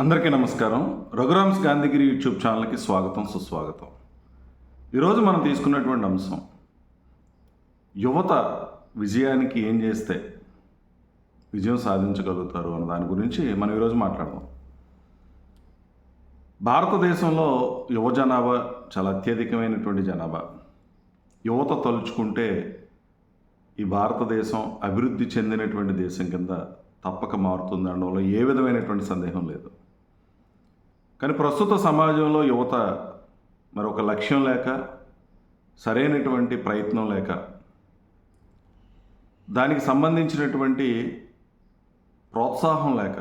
అందరికీ నమస్కారం. రఘురామ్స్ గాంధీగిరి యూట్యూబ్ ఛానల్కి స్వాగతం సుస్వాగతం. ఈరోజు మనం తీసుకున్నటువంటి అంశం యువత విజయానికి ఏం చేస్తే విజయం సాధించగలుగుతారు అన్న దాని గురించి మనం ఈరోజు మాట్లాడదాం. భారతదేశంలో యువ జనాభా చాలా అత్యధికమైనటువంటి జనాభా. యువత తలుచుకుంటే ఈ భారతదేశం అభివృద్ధి చెందినటువంటి దేశం కింద తప్పక మారుతుంది అనడంలో ఏ విధమైనటువంటి సందేహం లేదు. కానీ ప్రస్తుత సమాజంలో యువత మరి ఒక లక్ష్యం లేక సరైనటువంటి ప్రయత్నం లేక దానికి సంబంధించినటువంటి ప్రోత్సాహం లేక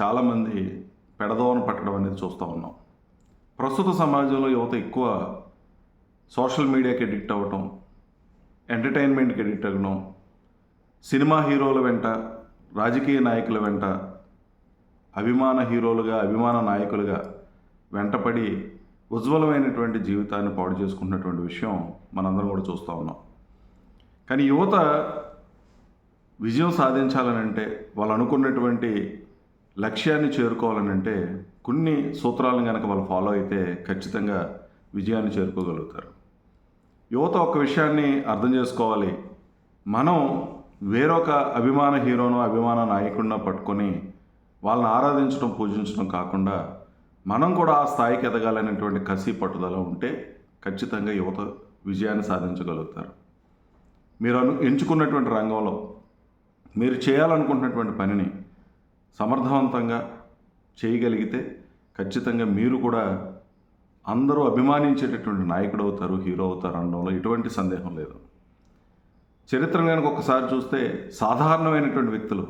చాలామంది పెడదోవన పట్టడం అనేది చూస్తూ ఉన్నాం. ప్రస్తుత సమాజంలో యువత ఎక్కువ సోషల్ మీడియాకి ఎడిక్ట్ అవ్వటం ఎంటర్టైన్మెంట్కి ఎడిక్ట్ అవ్వడం సినిమా హీరోల వెంట రాజకీయ నాయకుల వెంట అభిమాన హీరోలుగా అభిమాన నాయకులుగా వెంటపడి ఉజ్వలమైనటువంటి జీవితాన్ని పాడు చేసుకుంటున్నటువంటి విషయం మనందరం కూడా చూస్తూ ఉన్నాం. కానీ యువత విజయం సాధించాలనంటే వాళ్ళు అనుకున్నటువంటి లక్ష్యాన్ని చేరుకోవాలనంటే కొన్ని సూత్రాలను కనుక వాళ్ళు ఫాలో అయితే ఖచ్చితంగా విజయాన్ని చేరుకోగలుగుతారు. యువత ఒక విషయాన్ని అర్థం చేసుకోవాలి. మనం వేరొక అభిమాన హీరోను అభిమాన నాయకుడినో పట్టుకొని వాళ్ళని ఆరాధించడం పూజించడం కాకుండా మనం కూడా ఆ స్థాయికి ఎదగాలనేటువంటి కసి పట్టుదల ఉంటే ఖచ్చితంగా యువత విజయాన్ని సాధించగలుగుతారు. మీరు అను ఎంచుకున్నటువంటి రంగంలో మీరు చేయాలనుకుంటున్నటువంటి పనిని సమర్థవంతంగా చేయగలిగితే ఖచ్చితంగా మీరు కూడా అందరూ అభిమానించేటటువంటి నాయకుడు అవుతారు హీరో అవుతారు అనడంలో ఎటువంటి సందేహం లేదు. చరిత్ర కనుక ఒకసారి చూస్తే సాధారణమైనటువంటి వ్యక్తులు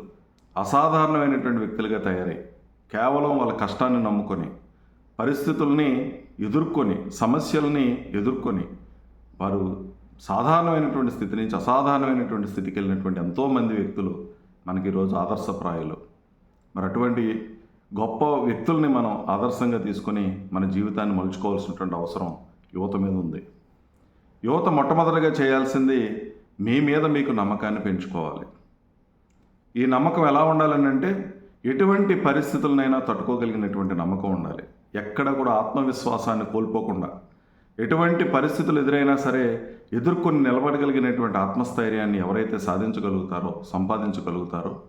అసాధారణమైనటువంటి వ్యక్తులుగా తయారై కేవలం వాళ్ళ కష్టాన్ని నమ్ముకొని పరిస్థితుల్ని ఎదుర్కొని సమస్యల్ని ఎదుర్కొని వారు సాధారణమైనటువంటి స్థితి నుంచి అసాధారణమైనటువంటి స్థితికి వెళ్ళినటువంటి ఎంతోమంది వ్యక్తులు మనకి ఈరోజు ఆదర్శప్రాయాలు. మరి అటువంటి గొప్ప వ్యక్తుల్ని మనం ఆదర్శంగా తీసుకొని మన జీవితాన్ని మలుచుకోవాల్సినటువంటి అవసరం యువత మీద ఉంది. యువత మొట్టమొదటిగా చేయాల్సింది మీ మీద మీకు నమ్మకాన్ని పెంచుకోవాలి. ఈ నమ్మకం ఎలా ఉండాలని అంటే ఎటువంటి పరిస్థితులనైనా తట్టుకోగలిగినటువంటి నమ్మకం ఉండాలి. ఎక్కడ కూడా ఆత్మవిశ్వాసాన్ని కోల్పోకుండా. ఎటువంటి పరిస్థితులు ఎదురైనా సరే ఎదుర్కొని నిలబడగలిగినటువంటి ఆత్మస్థైర్యాన్ని ఎవరైతే సాధించగలుగుతారో సంపాదించగలుగుతారో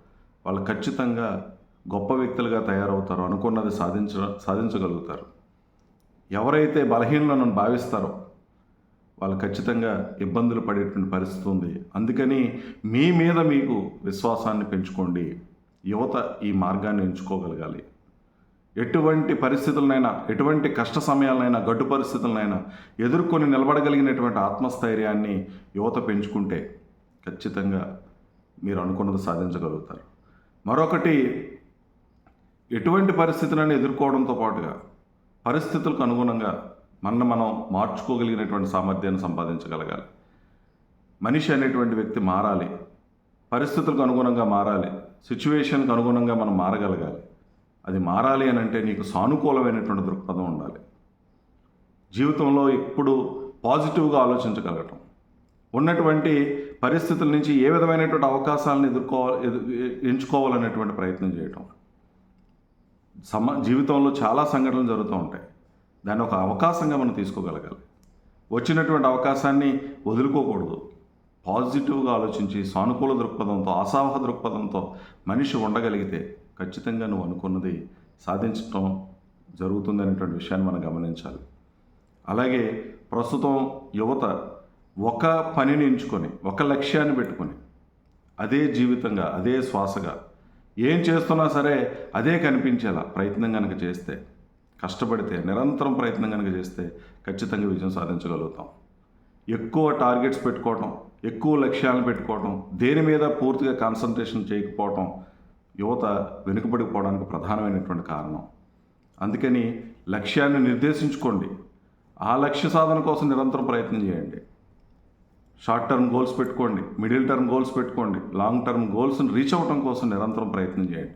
వాళ్ళు ఖచ్చితంగా గొప్ప వ్యక్తులుగా తయారవుతారో అనుకున్నది సాధించ సాధించగలుగుతారు. ఎవరైతే బలహీనలను భావిస్తారో వాళ్ళు ఖచ్చితంగా ఇబ్బందులు పడేటువంటి పరిస్థితి ఉంది. అందుకని మీ మీద మీకు విశ్వాసాన్ని పెంచుకోండి. యువత ఈ మార్గాన్ని ఎంచుకోగలగాలి. ఎటువంటి పరిస్థితులనైనా ఎటువంటి కష్ట సమయాలనైనా గడ్డు పరిస్థితులనైనా ఎదుర్కొని నిలబడగలిగినటువంటి ఆత్మస్థైర్యాన్ని యువత పెంచుకుంటే ఖచ్చితంగా మీరు అనుకున్నది సాధించగలుగుతారు. మరొకటి ఎటువంటి పరిస్థితులను ఎదుర్కోవడంతో పాటుగా పరిస్థితులకు అనుగుణంగా మన మనం మార్చుకోగలిగినటువంటి సామర్థ్యాన్ని సంపాదించగలగాలి. మనిషి అనేటువంటి వ్యక్తి మారాలి. పరిస్థితులకు అనుగుణంగా మారాలి. సిచ్యువేషన్కి అనుగుణంగా మనం మారగలగాలి. అది మారాలి అని అంటే నీకు సానుకూలమైనటువంటి దృక్పథం ఉండాలి. జీవితంలో ఎప్పుడు పాజిటివ్గా ఆలోచించగలగటం. ఉన్నటువంటి పరిస్థితుల నుంచి ఏ విధమైనటువంటి అవకాశాలను ఎదుర్కోవాలి ఎదు- ఎంచుకోవాలనేటువంటి ప్రయత్నం చేయటం. సమ జీవితంలో చాలా సంఘటనలు జరుగుతూ ఉంటాయి. దాన్ని ఒక అవకాశంగా మనం తీసుకోగలగాలి. వచ్చినటువంటి అవకాశాన్ని వదులుకోకూడదు. పాజిటివ్గా ఆలోచించి సానుకూల దృక్పథంతో ఆశావహ దృక్పథంతో మనిషి ఉండగలిగితే ఖచ్చితంగా నువ్వు అనుకున్నది సాధించడం జరుగుతుంది అనేటువంటి విషయాన్ని మనం గమనించాలి. అలాగే ప్రస్తుతం యువత ఒక పనిని ఎంచుకొని ఒక లక్ష్యాన్ని పెట్టుకొని అదే జీవితంగా అదే శ్వాసగా ఏం చేస్తున్నా సరే అదే కనిపించేలా ప్రయత్నం కనుక చేస్తే కష్టపడితే నిరంతరం ప్రయత్నం కనుక చేస్తే ఖచ్చితంగా విజయం సాధించగలుగుతాం. ఎక్కువ టార్గెట్స్ పెట్టుకోవటం ఎక్కువ లక్ష్యాలను పెట్టుకోవటం దేని మీద పూర్తిగా కాన్సన్ట్రేషన్ చేయకపోవటం యువత వెనుకబడిపోవడానికి ప్రధానమైనటువంటి కారణం. అందుకని లక్ష్యాన్ని నిర్దేశించుకోండి. ఆ లక్ష్య సాధన కోసం నిరంతరం ప్రయత్నం చేయండి. షార్ట్ టర్మ్ గోల్స్ పెట్టుకోండి మిడిల్ టర్మ్ గోల్స్ పెట్టుకోండి లాంగ్ టర్మ్ గోల్స్ని రీచ్ అవ్వటం కోసం నిరంతరం ప్రయత్నం చేయండి.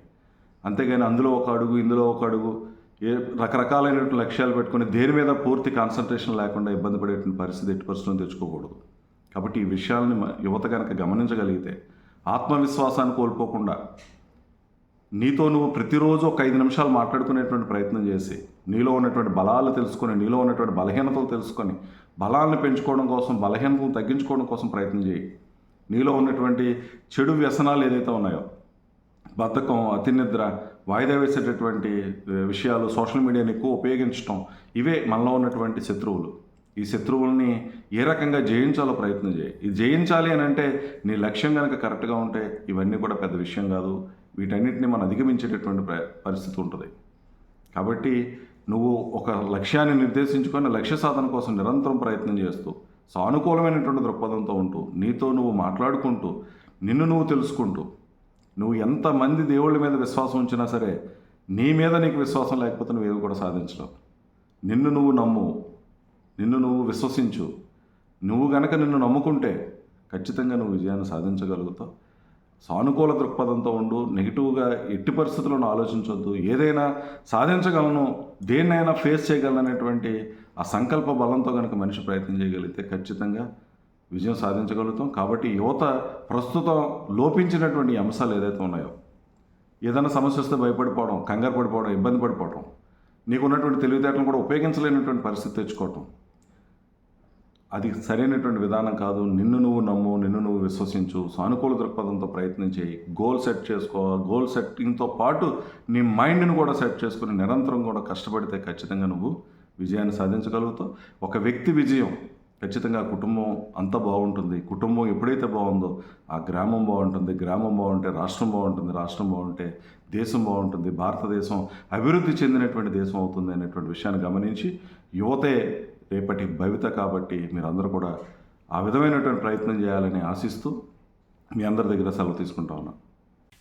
అంతేగాని అందులో ఒక అడుగు ఇందులో ఒక అడుగు ఏ రకరకాలైనటువంటి లక్ష్యాలు పెట్టుకొని దేని మీద పూర్తి కాన్సన్ట్రేషన్ లేకుండా ఇబ్బంది పడేటువంటి పరిస్థితి ఎట్టి పరిస్థితులను తెచ్చుకోకూడదు. కాబట్టి ఈ విషయాలని యువత కనుక గమనించగలిగితే ఆత్మవిశ్వాసాన్ని కోల్పోకుండా నీతో నువ్వు ప్రతిరోజు ఒక ఐదు నిమిషాలు మాట్లాడుకునేటువంటి ప్రయత్నం చేసి నీలో ఉన్నటువంటి బలాలు తెలుసుకొని నీలో ఉన్నటువంటి బలహీనతలు తెలుసుకొని బలాలను పెంచుకోవడం కోసం బలహీనతలు తగ్గించుకోవడం కోసం ప్రయత్నం చేయి. నీలో ఉన్నటువంటి చెడు వ్యసనాలు ఏదైతే ఉన్నాయో బద్ధకం అతి నిద్ర వాయిదా వేసేటటువంటి విషయాలు సోషల్ మీడియాని ఎక్కువ ఉపయోగించడం ఇవే మనలో ఉన్నటువంటి శత్రువులు. ఈ శత్రువుల్ని ఏ రకంగా జయించాలో ప్రయత్నం చేయి. ఇది జయించాలి అని అంటే నీ లక్ష్యం కనుక కరెక్ట్గా ఉంటే ఇవన్నీ కూడా పెద్ద విషయం కాదు. వీటన్నిటిని మనం అధిగమించేటటువంటి పరిస్థితి ఉంటుంది. కాబట్టి నువ్వు ఒక లక్ష్యాన్ని నిర్దేశించుకొని లక్ష్య సాధన కోసం నిరంతరం ప్రయత్నం చేస్తూ సానుకూలమైనటువంటి దృక్పథంతో ఉంటూ నీతో నువ్వు మాట్లాడుకుంటూ నిన్ను నువ్వు తెలుసుకుంటూ నువ్వు ఎంతమంది దేవుళ్ళ మీద విశ్వాసం ఉంచినా సరే నీ మీద నీకు విశ్వాసం లేకపోతే నువ్వు ఏవి కూడా సాధించలేవు. నిన్ను నువ్వు నమ్ము. నిన్ను నువ్వు విశ్వసించు. నువ్వు గనక నిన్ను నమ్ముకుంటే ఖచ్చితంగా నువ్వు విజయాన్ని సాధించగలుగుతావు. సానుకూల దృక్పథంతో ఉండు. నెగిటివ్గా ఎట్టి పరిస్థితులను ఆలోచించొద్దు. ఏదైనా సాధించగలను. దేన్నైనా ఫేస్ చేయగలను అనేటువంటి ఆ సంకల్ప బలంతో కనుక మనిషి ప్రయత్నం చేయగలిగితే ఖచ్చితంగా విజయం సాధించగలుగుతాం. కాబట్టి యువత ప్రస్తుతం లోపించినటువంటి అంశాలు ఏదైతే ఉన్నాయో ఏదైనా సమస్య వస్తే భయపడిపోవడం కంగారు పడిపోవడం ఇబ్బంది పడిపోవడం నీకున్నటువంటి తెలివితేటలను కూడా ఉపయోగించలేనటువంటి పరిస్థితి తెచ్చుకోవటం అది సరైనటువంటి విధానం కాదు. నిన్ను నువ్వు నమ్ము నిన్ను నువ్వు విశ్వసించు సానుకూల దృక్పథంతో ప్రయత్నం చేయి గోల్ సెట్ చేసుకో గోల్ సెట్టింగ్తో పాటు నీ మైండ్ని కూడా సెట్ చేసుకుని నిరంతరం కూడా కష్టపడితే ఖచ్చితంగా నువ్వు విజయాన్ని సాధించగలుగుతావు. ఒక వ్యక్తి విజయం ఖచ్చితంగా కుటుంబం అంతా బాగుంటుంది. కుటుంబం ఎప్పుడైతే బాగుందో ఆ గ్రామం బాగుంటుంది గ్రామం బాగుంటే రాష్ట్రం బాగుంటుంది రాష్ట్రం బాగుంటే దేశం బాగుంటుంది భారతదేశం అభివృద్ధి చెందినటువంటి దేశం అవుతుంది అనేటువంటి విషయాన్ని గమనించి యువతే రేపటి భవిత కాబట్టి మీరందరూ కూడా ఆ విధమైనటువంటి ప్రయత్నం చేయాలని ఆశిస్తూ మీ అందరి దగ్గర సెలవు తీసుకుంటా ఉన్నాను.